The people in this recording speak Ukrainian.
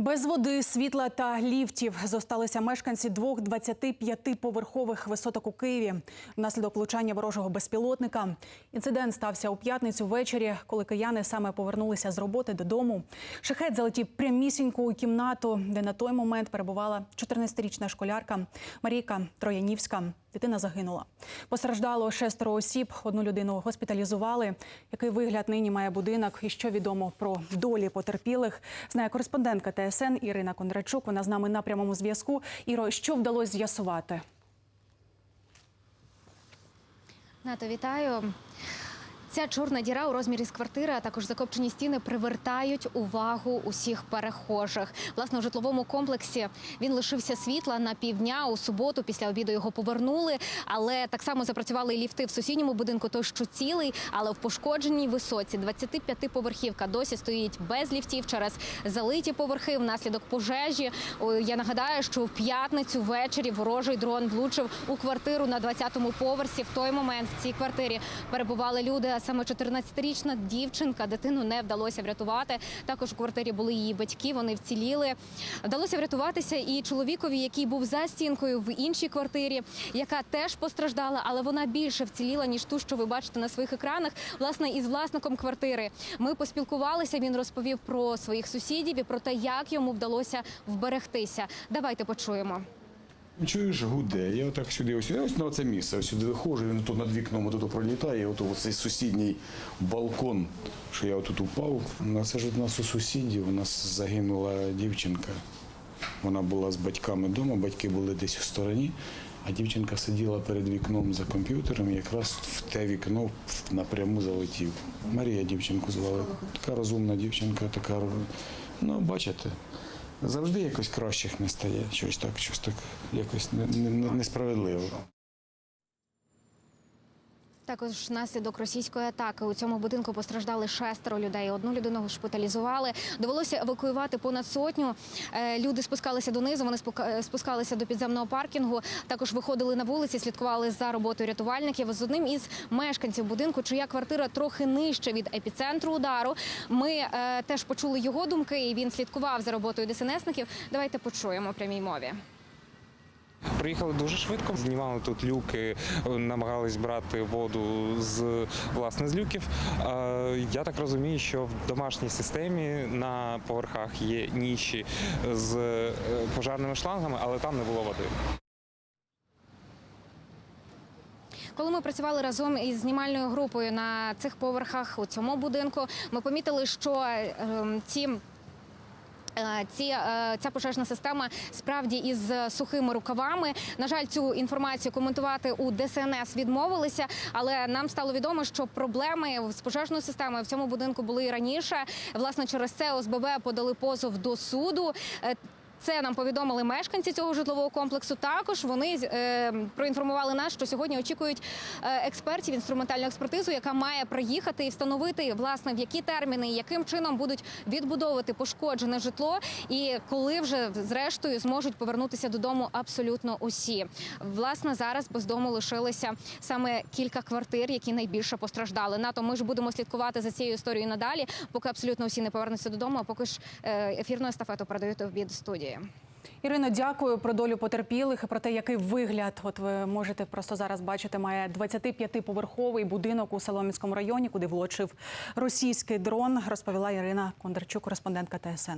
Без води, світла та ліфтів зосталися мешканці двох 25-поверхових висоток у Києві внаслідок влучання ворожого безпілотника. Інцидент стався у п'ятницю ввечері, коли кияни саме повернулися з роботи додому. Шахет залетів прямісінько у кімнату, де на той момент перебувала 14-річна школярка Марійка Троянівська. Дитина загинула. Постраждало шестеро осіб. Одну людину госпіталізували. Який вигляд нині має будинок і що відомо про долі потерпілих, знає кореспондентка ТСН Ірина Кондрачук. Вона з нами на прямому зв'язку. Іро, що вдалося з'ясувати? Нато, вітаю. Ця чорна діра у розмірі з квартири, а також закопчені стіни привертають увагу усіх перехожих. Власне, у житловому комплексі він лишився світла на півдня у суботу. Після обіду його повернули. Але так само запрацювали і ліфти в сусідньому будинку, той що цілий, але в пошкодженій висоці 25-поверхівка досі стоїть без ліфтів через залиті поверхи внаслідок пожежі. Я нагадаю, що в п'ятницю ввечері ворожий дрон влучив у квартиру на 20-му поверсі. В той момент в цій квартирі перебували люди. Саме 14-річна дівчинка дитину не вдалося врятувати. Також у квартирі були її батьки. Вони вціліли. Вдалося врятуватися і чоловікові, який був за стінкою в іншій квартирі, яка теж постраждала, але вона більше вціліла ніж ту, що ви бачите на своїх екранах. Власне, із власником квартири ми поспілкувалися. Він розповів про своїх сусідів і про те, як йому вдалося вберегтися. Давайте почуємо. Чуєш, гуде. Я отак сюди, ось, ось на це місце. Ось сюди виходжу, він тут над вікном тут пролітає, от оцей сусідній балкон, що я отут упав. Ну, Це ж у нас у сусідів. У нас загинула дівчинка. Вона була з батьками вдома, батьки були десь у стороні, а дівчинка сиділа перед вікном за комп'ютером і якраз в те вікно напряму залетів. Марія дівчинку звали. Така розумна дівчинка, така, ну, бачите. Завжди якось кращих не стає. Щось так, щось так якось не- не- не- несправедливо. Також внаслідок російської атаки у цьому будинку постраждали шестеро людей. Одну людину шпиталізували. Довелося евакуювати понад сотню. Е, Люди спускалися донизу. Вони спука- спускалися до підземного паркінгу. Також виходили на вулиці, слідкували за роботою рятувальників. З одним із мешканців будинку, чия квартира трохи нижче від епіцентру удару. Ми е, теж почули його думки, і він слідкував за роботою ДСНСників. Давайте почуємо прямій мові. Приїхали дуже швидко, знімали тут люки, намагались брати воду з власне з люків. Я так розумію, що в домашній системі на поверхах є ніші з е, пожарними шлангами, але там не було води. Коли ми працювали разом із знімальною групою на цих поверхах у цьому будинку, ми помітили, що е, ці. Е, Ці е, ця пожежна система справді із сухими рукавами. На жаль, цю інформацію коментувати у ДСНС відмовилися, але нам стало відомо, що проблеми з пожежною системою в цьому будинку були і раніше. Власне, через це ОСББ подали позов до суду. Це нам повідомили мешканці цього житлового комплексу. Також вони е, проінформували нас, що сьогодні очікують е, експертів інструментальну експертизу, яка має приїхати і встановити власне в які терміни, яким чином будуть відбудовувати пошкоджене житло, і коли вже зрештою зможуть повернутися додому абсолютно усі. Власне, зараз без дому лишилися саме кілька квартир, які найбільше постраждали. НАТО ми ж будемо слідкувати за цією історією надалі, поки абсолютно усі не повернуться додому. А поки ж е, ефірну естафету передаю тобі до студії. Ірино, дякую про долю потерпілих і про те, який вигляд. От ви можете просто зараз бачити, має 25-поверховий будинок у Соломінському районі, куди влучив російський дрон. Розповіла Ірина Кондарчук, кореспондентка ТСН.